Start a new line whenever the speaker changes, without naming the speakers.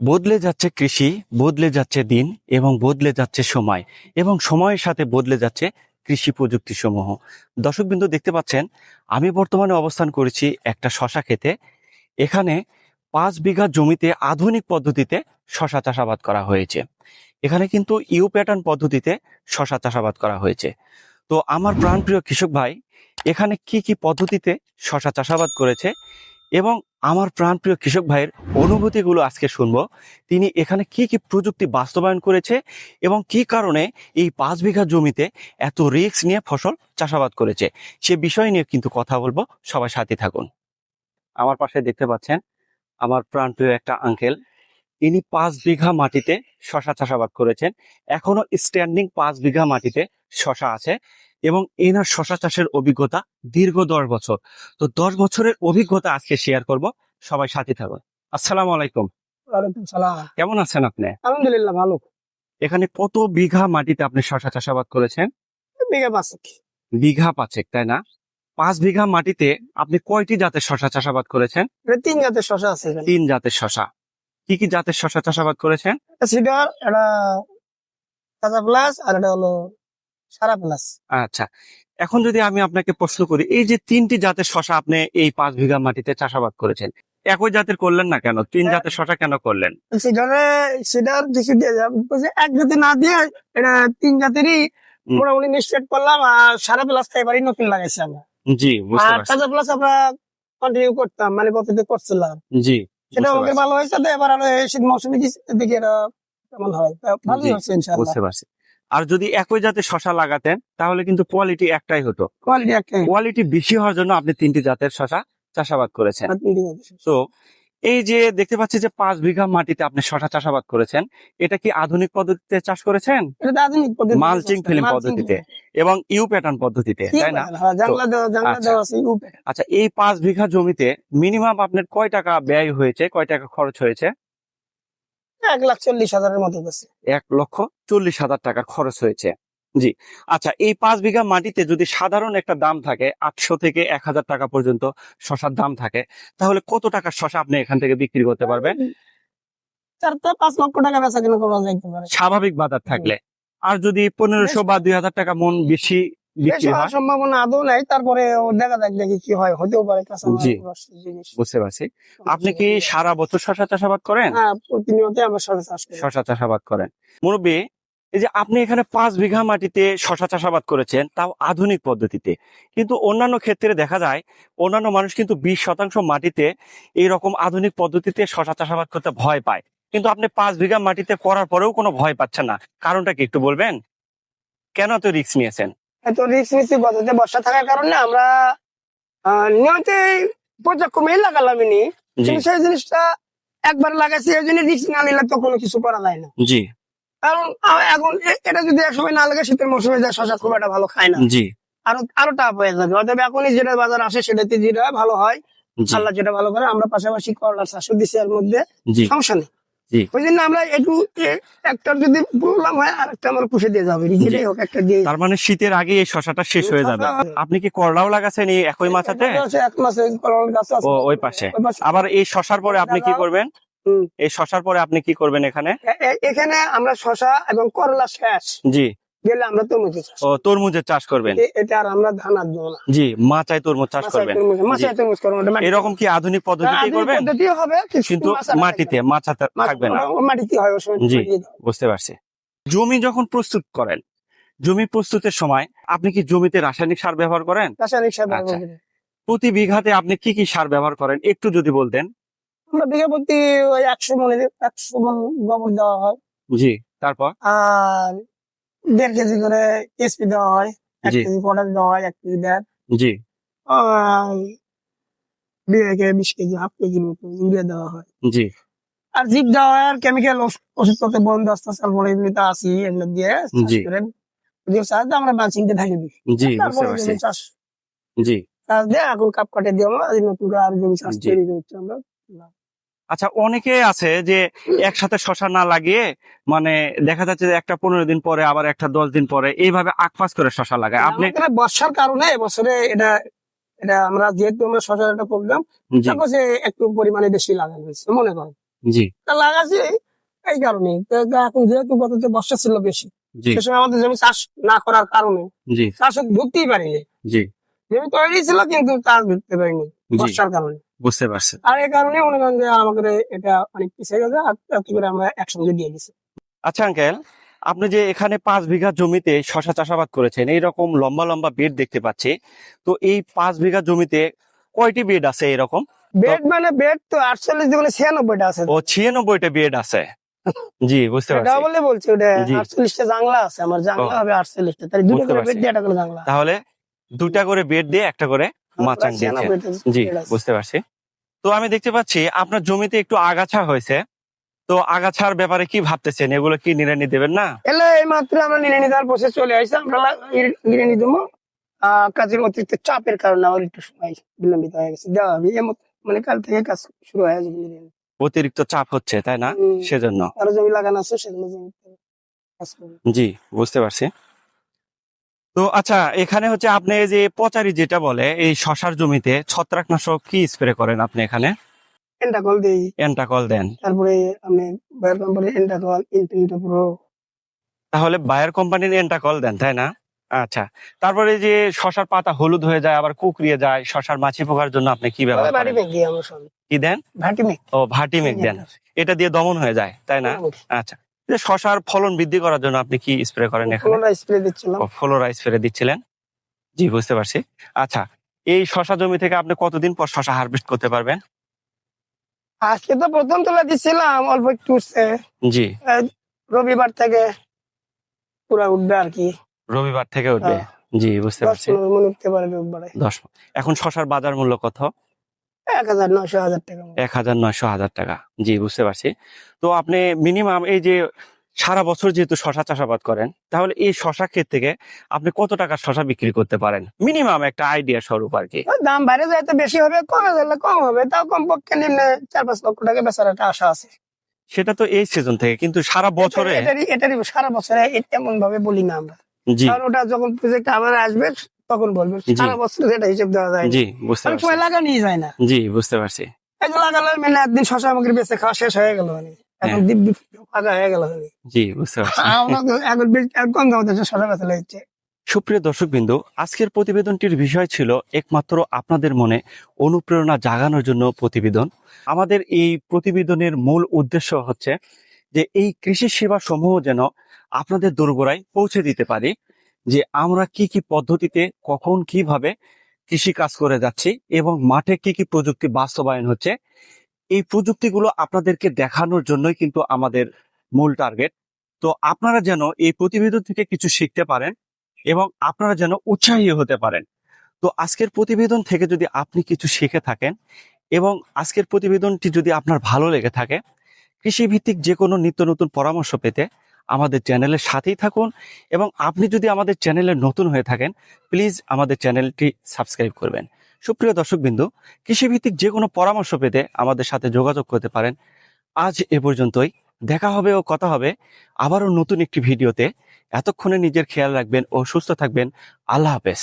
বদলে যাচ্ছে কৃষি, বদলে যাচ্ছে দিন এবং বদলে যাচ্ছে সময় এবং সময়ের সাথে বদলে যাচ্ছে কৃষি প্রযুক্তি সমূহ দর্শকবৃন্দ, দেখতে পাচ্ছেন, আমি বর্তমানে অবস্থান করেছি একটা শশা খেতে এখানে পাঁচ বিঘা জমিতে আধুনিক পদ্ধতিতে শশা চাষাবাদ করা হয়েছে। এখানে কিন্তু ইউ প্যাটার্ন পদ্ধতিতে শশা চাষাবাদ করা হয়েছে। তো আমার প্রাণপ্রিয় কৃষক ভাই, এখানে কি কি পদ্ধতিতে শশা চাষাবাদ করেছে এবং আমার প্রাণপ্রিয় কৃষক ভাইয়ের অনুভূতিগুলো আজকে শুনব। তিনি এখানে কি কি প্রযুক্তি বাস্তবায়ন করেছে এবং কি কারণে এই পাঁচ বিঘা জমিতে এত রিস্ক নিয়ে ফসল চাষাবাদ করেছে? সে বিষয় নিয়ে কিন্তু কথা বলব। সবাই সাথে থাকুন। আমার পাশে দেখতে পাচ্ছেন আমার প্রাণপ্রিয় একটা আঙ্কেল ইনি পাঁচ বিঘা মাটিতে শশা চাষাবাদ করেছেন। এখনও স্ট্যান্ডিং পাঁচ বিঘা মাটিতে শশা আছে এবং এনার শশা চাষের অভিজ্ঞতা দীর্ঘ দশ বছর। তো দশ বছরের অভিজ্ঞতা আজকে শেয়ার করব। সবাই সাথে থাকুন। আসসালামু আলাইকুম। কেমন আছেন আপনি?
আলহামদুলিল্লাহ ভালো।
এখানে কত বিঘা মাটিতে আপনি শশা চাষাবাদ করেছেন?
বিঘা পাঁচ
বিঘা পাঁচেক তাই না? পাঁচ বিঘা মাটিতে আপনি কয়টি জাতের শশা চাষাবাদ করেছেন?
তিন জাতের শশা আছে
তিন জাতের শশা। কি কি জাতের শশা চাষাবাদ করেছেন?
সিডার এটা কাঁচা প্লাস আর এটা হলো সারা প্লাস।
আচ্ছা এখন যদি আমি আপনাকে প্রশ্ন করি এই যে তিনটি জাতের শশা আপনি এই পাঁচ বিঘা মাটিতে চাষাবাদ করেছেন একই জাতের করলেন না কেন? তিন জাতের শশা কেন করলেন?
সিডারে সিডার এক জাতি না দিয়ে এটা তিন জাতেরই মোটামুটি নিশ্চিত করলাম আর সারা প্লাস এবারই নতুন লাগাইছি আমরা।
জি
আর প্লাস আমরা কন্টিনিউ করতাম মানে পদ্ধতি করছিলাম।
জি।
সেটা আমাদের ভালো হয়েছে এবার আরও এই শীত মৌসুমে দেখি এটা কেমন হয়? ভালোই হচ্ছে ইনশাআল্লাহ।
বুঝতে পারছি। আর যদি একই জাতের শশা লাগাতেন তাহলে কিন্তু কোয়ালিটি একটাই হতো।
কোয়ালিটি একটা
কোয়ালিটি বেশি হওয়ার জন্য আপনি তিনটি জাতের শশা চাষাবাদ করেছেন। তো এই যে দেখতে পাচ্ছি যে পাঁচ বিঘা মাটিতে আপনি শশা চাষাবাদ করেছেন এটা কি আধুনিক পদ্ধতিতে চাষ করেছেন?
আধুনিক পদ্ধতি
মালচিং ফিল্ম পদ্ধতিতে এবং ইউ প্যাটার্ন পদ্ধতিতে তাই না?
হ্যাঁ,
আচ্ছা। আচ্ছা এই পাঁচ বিঘা জমিতে মিনিমাম আপনার কয় টাকা ব্যয় হয়েছে কয় টাকা খরচ হয়েছে?
এক লাখ চল্লিশ হাজারের মতো
এক লক্ষ চল্লিশ হাজার টাকা খরচ হয়েছে। জি। আচ্ছা এই পাঁচ বিঘা মাটিতে যদি সাধারণ একটা দাম থাকে আটশো থেকে এক হাজার টাকা পর্যন্ত শশার দাম থাকে তাহলে কত টাকার শশা আপনি এখান থেকে বিক্রি করতে পারবেন?
পাঁচ লক্ষ টাকা বেচা কিনা করা যাইতে পারে।
স্বাভাবিক বাজার থাকলে। আর যদি পনেরোশো বা দুই হাজার টাকা মন বেশি
বেশি
বিক্রি হয়।
সম্ভাবনা আদৌ নাই তারপরে দেখা যাক দেখি কি হয় হতেও পারে
জি। বুঝতে পারছি। আপনি কি সারা বছর শশা চাষাবাদ করেন?
হ্যাঁ প্রতিনিয়ত আমরা শশা চাষ করি।
শশা চাষাবাদ করেন। মুরব্বী এই যে আপনি এখানে পাঁচ বিঘা মাটিতে শশা চাষাবাদ করেছেন তাও আধুনিক পদ্ধতিতে। কিন্তু অন্যান্য ক্ষেত্রে দেখা যায় অন্যান্য মানুষ কিন্তু বিশ শতাংশ মাটিতে এই রকম আধুনিক পদ্ধতিতে শশা চাষাবাদ করতে ভয় পায়। কিন্তু আপনি পাঁচ বিঘা মাটিতে করার পরেও কোনো ভয় পাচ্ছেন না। কারণটা কি একটু বলবেন? কেন তো রিক্স নিয়েছেন?
এত রিক্স নিচ্ছি গততে বর্ষা থাকার কারণে আমরা আহ, নিয়মিত পর্যায়ক্রমে লাগালাম সেই জিনিসটা একবার লাগাইছি এই জন্য রিক্স না নিলে তো কোনো কিছু করা যায় না।
জি।
কারণ এখন এটা যদি এক সময় না লাগে শীতের মৌসুমে যায় শশা খুব একটা ভালো খায় না।
জি।
আরও আরও টাপ হয়ে যাবে। অতএব এখনই যেটা বাজার আসে সেটাতে যেটা ভালো হয় আল্লাহ যেটা ভালো করে আমরা পাশাপাশি করলার চাষও দিছি এর মধ্যে সমস্যা নেই। ওই জন্য আমরা একটু একটা যদি প্রবলেম হয় আর একটা আমরা পুষে দিয়ে যাবে। হোক একটা দিয়ে
তার মানে শীতের আগে এই শশাটা শেষ হয়ে যাবে। আপনি কি করলাও লাগাছেন এই একই মাথাতে?
এক মাসে করলার গাছ
ওই পাশে। আবার এই শশার পরে আপনি কি করবেন। এই শশার পরে আপনি কি করবেন এখানে?
এখানে আমরা শশা এবং করলা শেষ।
জি।
গেলে আমরা তরমুজ চাষ
ও তরমুজের চাষ করবেন?
এটা আর আমরা ধান আর দেবো না।
জি মাচায় তরমুজ চাষ করবেন।
মাচায় তরমুজ করব
এরকম কি আধুনিক পদ্ধতিতে করবেন?
পদ্ধতিও হবে
কিন্তু মাটিতে মাচাতে
থাকবে।
না।
মাটিতে হয়
জি। বুঝতে পারছি। জমি যখন প্রস্তুত করেন জমি প্রস্তুতের সময় আপনি কি জমিতে রাসায়নিক সার ব্যবহার করেন?
রাসায়নিক সার ব্যবহার
আচ্ছা। প্রতি বিঘাতে আপনি কি কি সার ব্যবহার করেন? একটু যদি বলতেন।
আমরা বিঘা প্রতি ওই একশো মনে একশো মন গোবর দেওয়া হয়।
জি তারপর?
আর দেড় কেজি করে এসপি দেওয়া হয় এক
জি।
কেজি পটাশ দেওয়া হয় এক কেজি দেড়।
জি।
আর বিঘাকে বিশ কেজি হাফ কেজির মতো ইউরিয়া দেওয়া হয়।
জি।
আর জিপ দেওয়া হয় আর কেমিক্যাল ওষুধপত্র বন্ধ আস্তে আস্তে বলে এমনিতে আসি এগুলো দিয়ে চাষ
জি।
করে ওদের সাহায্যে আমরা মালচিংতে ঢাকি দিই
জি বুঝতে
তারপরে
পারছি।
জমি চাষ
জি।
চাষ দিয়ে এখন কাপ কাটে দিয়ে আমরা এই নতুন আর জমি চাষ
জি।
তৈরি করছি আমরা।
আচ্ছা অনেকে আছে যে একসাথে শশা না লাগিয়ে মানে দেখা যাচ্ছে যে একটা পনেরো দিন পরে আবার একটা দশ দিন পরে এইভাবে আকফাস করে শশা লাগায়। আপনি
বর্ষার কারণে এবছরে এটা এটা আমরা যেহেতু আমরা শশার একটা
জি।
তারপর একটু পরিমাণে বেশি লাগানো হয়েছে মনে করেন।
জি।
তা লাগাচ্ছি এই কারণে এখন যেহেতু গততে বর্ষা ছিল বেশি সে সময় আমাদের জমি চাষ না করার কারণে চাষে ঢুকতেই পারিনি।
জি।
জমি তৈরি ছিল কিন্তু চাষ ঢুকতে পারিনি বর্ষার কারণে।
বুঝতে পারছি।
আর এই কারণে মনে করেন যে আমাদের এটা অনেক পিছিয়ে গেছে আর এত করে আমরা একসঙ্গে দিয়ে দিছি।
আচ্ছা আঙ্কেল আপনি যে এখানে পাঁচ বিঘা জমিতে শশা চাষাবাদ করেছেন এইরকম লম্বা লম্বা বেড দেখতে পাচ্ছি। তো এই পাঁচ বিঘা জমিতে কয়টি বেড আছে এরকম?
বেড মানে বেড তো আটচল্লিশ দুগুণে ছিয়ানব্বইটা আছে।
ও ছিয়ানব্বইটা বেড আছে। জি বুঝতে
এটা
পারছি।
বলে বলছি ওটা
জি।
আটচল্লিশটা জাংলা আছে আমার জাংলা হবে আটচল্লিশটা। তাই দুটো করে। বেড দিয়ে একটা করে জাংলা।
তাহলে দুটা করে বেড দিয়ে একটা করে মাচাং দিয়েছেন জি বুঝতে পারছি। তো আমি দেখতে পাচ্ছি আপনার জমিতে একটু আগাছা হয়েছে। তো আগাছার ব্যাপারে কি ভাবতেছেন? এগুলো কি নিরানি দেবেন না?
এলে এই মাত্র আমরা নিয়ে নিতে প্রসেস চলে আসছে। আমরা নিতে আহ কাজের অতিরিক্ত চাপের কারণে আমার একটু সময় বিলম্বিত হয়ে গেছে। দেওয়া হবে। মানে কাল থেকে কাজ শুরু হয়ে যাবে
অতিরিক্ত চাপ হচ্ছে তাই না? সেজন্য।
আরও জমি লাগানো আছে সেগুলো
জি বুঝতে পারছি। তো আচ্ছা এখানে হচ্ছে আপনি এই যে পচারি যেটা বলে এই শশার জমিতে ছত্রাকনাশক কি স্প্রে করেন আপনি এখানে?
এন্টাকল দিই।
এন্টাকল দেন।
তারপরে আপনি বাইরের কোম্পানি এন্টাকল ইনফিনিটো প্রো
তাহলে বায়ার কোম্পানির এন্টাকল দেন তাই না? আচ্ছা তারপরে যে শশার পাতা হলুদ হয়ে যায় আবার কুকরিয়ে যায় শশার মাছি পোকার জন্য আপনি কি ব্যবহার করেন? কি দেন?
ভাটি মেঘ
ও ভাটি মেঘ দেন এটা দিয়ে দমন হয়ে যায় তাই না? আচ্ছা যে শশার ফলন বৃদ্ধি করার জন্য আপনি কি স্প্রে করেন এখানে?
স্প্রে দিচ্ছিলাম।
ফ্লোরা স্প্রে দিচ্ছিলেন? জি বুঝতে পারছি। আচ্ছা এই শশা জমি থেকে আপনি কতদিন পর শশা হারভেস্ট করতে পারবেন?
আজকে তো প্রথম তোলা দিচ্ছিলাম অল্প একটু
জি।
রবিবার থেকে পুরা উঠবে আর কি।
রবিবার থেকে উঠবে।
হ্যাঁ।
জি বুঝতে পারছি। দশ এখন শশার বাজার মূল্য কত?
এক হাজার নয়শো হাজার টাকা।
এক হাজার নয়শো হাজার টাকা। জি বুঝতে পারছি। তো আপনি মিনিমাম এই যে সারা বছর যেহেতু শশা চাষাবাদ করেন তাহলে এই শশা ক্ষেত থেকে আপনি কত টাকা শশা বিক্রি করতে পারেন? মিনিমাম একটা আইডিয়া স্বরূপ আর কি।
দাম বাইরে যায় তো বেশি হবে কমে গেলে কম হবে তাও কমপক্ষে নিম্নে চার পাঁচ লক্ষ টাকা বেচার একটা আশা আছে।
সেটা তো এই সিজন থেকে কিন্তু সারা বছরে
এটারই সারা বছরে এমন ভাবে বলি না আমরা।
জি।
কারণ ওটা যখন প্রজেক্ট আবার আসবে তখন বলবে সারা বছর যেটা হিসেব দেওয়া যায়
জি বুঝতে পারছি।
সময় লাগানোই যায় না।
জি বুঝতে পারছি।
এই লাগালো মানে একদিন শশা সামগ্রী বেঁচে খাওয়া শেষ হয়ে গেল মানে। এখন
হ্যাঁ।
দিব্যি ফাঁকা হয়ে গেল মানে।
জি বুঝতে পারছি।
এখন বেশ- এখন কম দাম শশা বেঁচে লাগছে
সুপ্রিয় দর্শক বিন্দু আজকের প্রতিবেদনটির বিষয় ছিল একমাত্র আপনাদের মনে অনুপ্রেরণা জাগানোর জন্য প্রতিবেদন। আমাদের এই প্রতিবেদনের মূল উদ্দেশ্য হচ্ছে যে এই কৃষি সেবা সমূহ যেন আপনাদের দোরগোড়ায় পৌঁছে দিতে পারি। যে আমরা কি কি পদ্ধতিতে, কখন, কীভাবে কৃষি কাজ করে যাচ্ছি এবং মাঠে কি কি প্রযুক্তি বাস্তবায়ন হচ্ছে, এই প্রযুক্তিগুলো আপনাদেরকে দেখানোর জন্যই কিন্তু আমাদের মূল টার্গেট। তো আপনারা যেন এই প্রতিবেদন থেকে কিছু শিখতে পারেন এবং আপনারা যেন উৎসাহী হতে পারেন। তো আজকের প্রতিবেদন থেকে যদি আপনি কিছু শিখে থাকেন এবং আজকের প্রতিবেদনটি যদি আপনার ভালো লেগে থাকে, কৃষিভিত্তিক যে কোনো নিত্য নতুন পরামর্শ পেতে আমাদের চ্যানেলের সাথেই থাকুন এবং আপনি যদি আমাদের চ্যানেলে নতুন হয়ে থাকেন প্লিজ আমাদের চ্যানেলটি সাবস্ক্রাইব করবেন। সুপ্রিয় দর্শকবিন্দু, কৃষিভিত্তিক যে কোনো পরামর্শ পেতে আমাদের সাথে যোগাযোগ করতে পারেন। আজ এ পর্যন্তই। দেখা হবে ও কথা হবে আবারও নতুন একটি ভিডিওতে। এতক্ষণে নিজের খেয়াল রাখবেন ও সুস্থ থাকবেন। আল্লাহ হাফেজ।